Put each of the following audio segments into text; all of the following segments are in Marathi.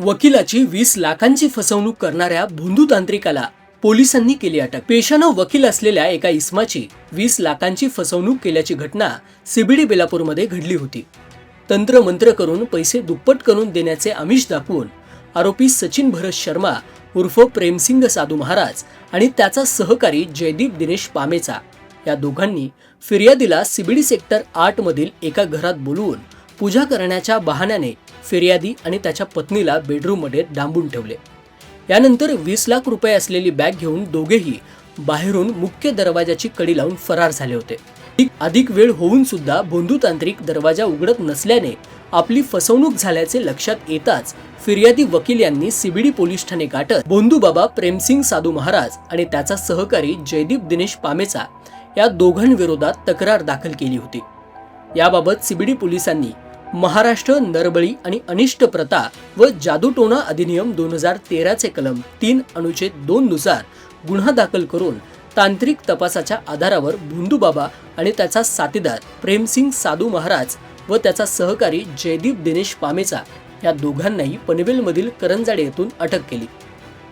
वकिलाची वीस लाखांची फसवणूक करणाऱ्या भोंदू तांत्रिकाला पोलिसांनी केली अटक. पेशानं वकील असलेल्या एका इस्माची वीस लाखांची फसवणूक केल्याची घटना सीबीडी बेलापूरमध्ये घडली होती. तंत्र मंत्र करून पैसे दुप्पट करून देण्याचे आमिष दाखवून आरोपी सचिन भरत शर्मा उर्फ प्रेमसिंग साधू महाराज आणि त्याचा सहकारी जयदीप दिनेश पामेचा या दोघांनी फिर्यादीला सीबीडी सेक्टर आठ मधील एका घरात बोलवून पूजा करण्याच्या बहाण्याने फिर्यादी आणि त्याच्या पत्नीला बेडरूममध्ये डांबून ठेवले. यानंतर वीस लाख रुपये असलेली बॅग घेऊन दोघेही बाहेरून मुख्य दरवाजाची कडी लावून फरार झाले होते. अधिक वेळ होऊन सुद्धा तांत्रिक दरवाजा उघडत नसल्याने आपली फसवणूक झाल्याचे लक्षात येताच फिर्यादी वकील यांनी सीबीडी पोलीस ठाणे गाठत बोंधूबाबा प्रेमसिंग साधू महाराज आणि त्याचा सहकारी जयदीप दिनेश पामेचा या दोघांविरोधात तक्रार दाखल केली होती. याबाबत सीबीडी पोलिसांनी महाराष्ट्र नरबळी आणि अनिष्ट प्रथा व जादूटोणा अधिनियम दोन हजार तेराचे कलम तीन अनुच्छेद दोन नुसार गुन्हा दाखल करून तांत्रिक तपासाच्या आधारावर भोंदूबाबा आणि त्याचा साथीदार प्रेमसिंग साधू महाराज व त्याचा सहकारी जयदीप दिनेश पामेचा या दोघांनाही पनवेलमधील करंजाडे येथून अटक केली.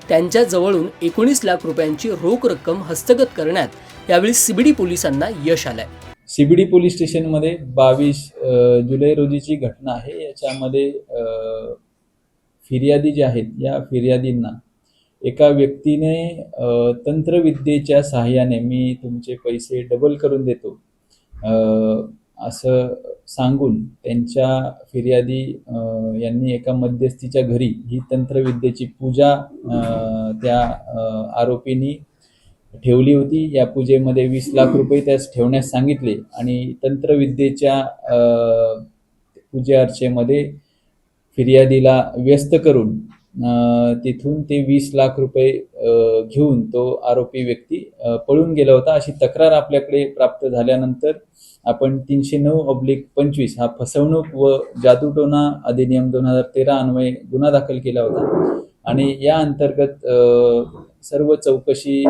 त्यांच्या जवळून एकोणीस लाख रुपयांची रोख रक्कम हस्तगत करण्यात यावेळी सीबीडी पोलिसांना यश आलंय. सीबीडी पोलीस स्टेशनमध्ये बावीस जुलै रोजीची घटना आहे. याच्यामध्ये फिर्यादी ज्या आहेत या फिर्यादींना एका व्यक्तीने तंत्रविद्येच्या सहाय्याने मी तुमचे पैसे डबल करून देतो. असं सांगून त्यांच्या फिर्यादी यांनी एका मध्यस्थीच्या घरी ही तंत्रविद्येची पूजा त्या आरोपींनी ठेवली होती. या पूजेमध्ये वीस लाख रुपये त्यास ठेवण्यास सांगितले आणि तंत्रविद्येच्या पूजा अर्चेमध्ये फिर्यादीला व्यस्त करून तिथून ते वीस लाख रुपये घेऊन तो आरोपी व्यक्ती पळून गेला होता. अशी तक्रार आपल्याकडे प्राप्त झाल्यानंतर आपण तीनशे नऊ ऑब्लिक पंचवीस हा फसवणूक व जादूटोना अधिनियम दोन हजार तेरा अन्वये गुन्हा दाखल केला होता. आणि या अंतर्गत सर्व चौकशी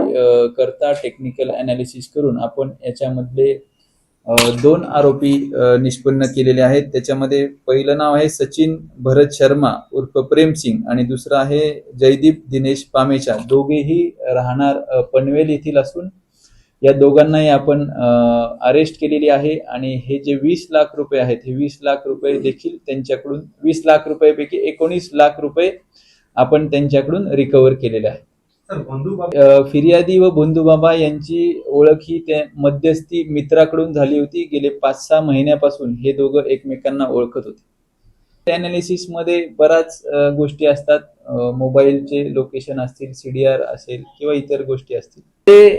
करता टेक्निकल अनालिसिस करून आपण याच्यामधले दोन आरोपी निष्पन्न केलेले आहेत. त्याच्यामध्ये पहिलं नाव आहे सचिन भरत शर्मा उर्फ प्रेमसिंग आणि दुसरं आहे जयदीप दिनेश पामेचा. दोघेही राहणार पनवेल येथील असून या दोघांनाही आपण अरेस्ट केलेली आहे आणि हे जे वीस लाख रुपये आहेत हे वीस लाख रुपये देखील त्यांच्याकडून वीस लाख रुपयापैकी एकोणीस लाख रुपये आपण त्यांच्याकडून रिकव्हर केलेले आहे. फिर्यादी व बंधुबाबा यांची ओळख ही त्या मध्यस्थी मित्राकडून झाली होती. गेले पाच सहा महिन्यापासून हे दोघं एकमेकांना ओळखत होते. अनालिसिसमध्ये बऱ्याच गोष्टी असतात. मोबाईलचे लोकेशन असतील सीडीआर असेल किंवा इतर गोष्टी असतील. ते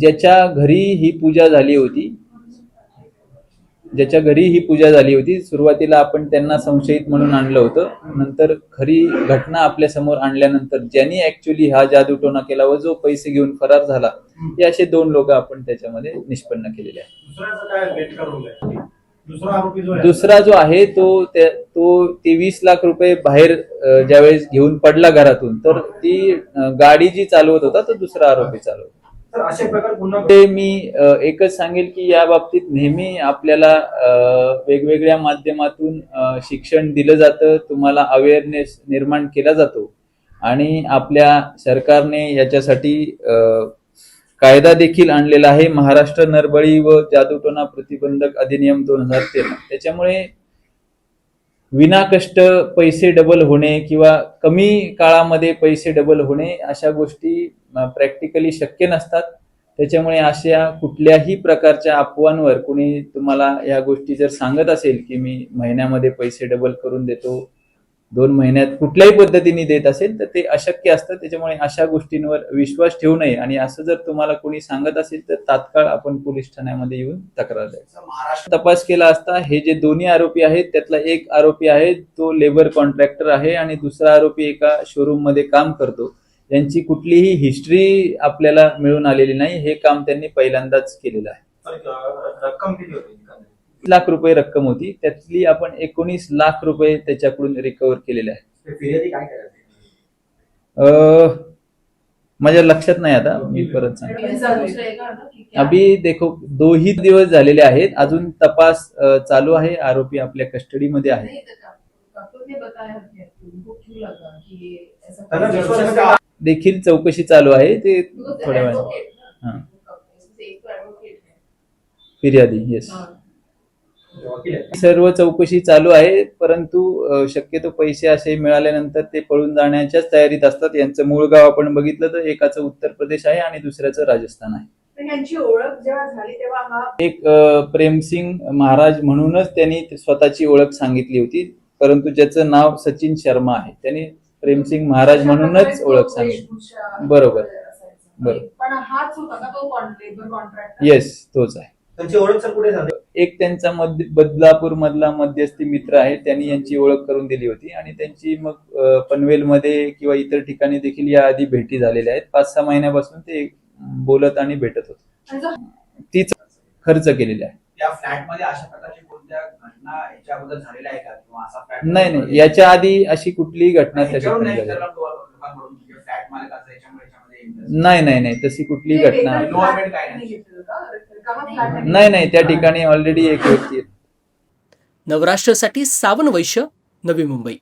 ज्याच्या घरी ही पूजा झाली होती ज्याच्या घरी ही पूजा झाली होती सुरुवातीला आपण त्यांना संशयित म्हणून आणलं होतं. नंतर खरी घटना आपल्यासमोर आणल्यानंतर ज्यांनी ऍक्च्युली हा जादूटोणा केला व जो पैसे घेऊन फरार झाला हे असे दोन लोक आपण त्याच्यामध्ये निष्पन्न केलेले आहेत. दुसरा जो आहे? तो तो तेवीस लाख रुपये बाहेर ज्यावेळेस घेऊन पडला घरातून तर ती गाडी जी चालवत होता तो दुसरा आरोपी चालवत प्रकार ते मी एकच सांगेल की या बाबतीत नेहमी आपल्याला वेगवेगळ्या माध्यमातून शिक्षण दिलं जातं तुम्हाला अवेअरनेस निर्माण केला जातो. आणि आपल्या सरकारने याच्यासाठी कायदा देखील आणलेला आहे. महाराष्ट्र नरबळी व जादूटोना प्रतिबंधक अधिनियम दोन हजार तेरा. त्याच्यामुळे विनाकष्ट पैसे डबल होणे किंवा कमी काळामध्ये पैसे डबल होणे अशा गोष्टी प्रॅक्टिकली शक्य नसतात. त्याच्यामुळे अशा कुठल्याही प्रकारच्या अफवांवर कुणी तुम्हाला या गोष्टी जर सांगत असेल की मी महिन्यामध्ये पैसे डबल करून देतो दोन महिन्यात कुठल्याही पद्धतीने देत असेल तर ते अशक्य असतं. त्याच्यामुळे अशा गोष्टींवर विश्वास ठेवू नये. आणि असं जर तुम्हाला कोणी सांगत असेल तर तात्काळ आपण पोलीस ठाण्यामध्ये येऊन तक्रार द्यायची महाराष्ट्र तपास केला असता हे जे दोन्ही आरोपी आहेत त्यातला एक आरोपी आहे तो लेबर कॉन्ट्रॅक्टर आहे आणि दुसरा आरोपी एका शोरूममध्ये काम करतो. यांची कुठलीही हिस्ट्री आपल्याला मिळून आलेली नाही. हे काम त्यांनी पहिल्यांदाच केलेलं आहे. रक्कम किती होती? लाख रुपये रक्कम होती. त्यातली आपण एकोणीस लाख रुपये त्याच्याकडून रिकव्हर केलेले आहे फिर्यादी माझ्या लक्षात नाही आता. मी परत सांग अभी देखो दो ही दिवस झालेले आहेत. अजून तपास चालू आहे. आरोपी आपल्या कस्टडीमध्ये आहे है? देखील चौकशी चालू आहे. ते थोड्या वेळाने. advocate ना, सर्व चौकशी चालू आहे परंतु शक्यतो पैसे असे मिळाल्यानंतर ते पळून जाण्याच्याच तयारीत असतात यांचं मूळ गाव आपण बघितलं तर एकाचं उत्तर प्रदेश आहे आणि दुसऱ्याचं राजस्थान आहे पण यांची ओळख जेव्हा झाली तेव्हा एक प्रेमसिंग महाराज म्हणूनच त्यांनी स्वतःची ओळख सांगितली होती परंतु ज्याचं नाव सचिन शर्मा आहे त्यांनी प्रेमसिंग महाराज म्हणूनच ओळख सांगितली बरोबर. बरोबर. येस तोच आहे त्यांची ओळख सर कुठे झाली? एक त्यांचा मध्य बदलापूर मधला मध्यस्थी मित्र आहे त्यांनी यांची ओळख करून दिली होती. आणि त्यांची मग अ, पनवेलमध्ये किंवा इतर ठिकाणी देखील या आधी भेटी झालेल्या आहेत. पाच सहा महिन्यापासून ते बोलत आणि भेटत होते. तीच खर्च केलेली आहे. मध्ये नाही नाही. याच्या आधी अशी कुठलीही घटना नाही. नाही नाही नाही. तशी कुठलीही घटना नाही नाही त्या ठिकाणी ऑलरेडी एक व्यक्ती आहे. नवराष्ट्रासाठी सावन वैश्य नवी मुंबई.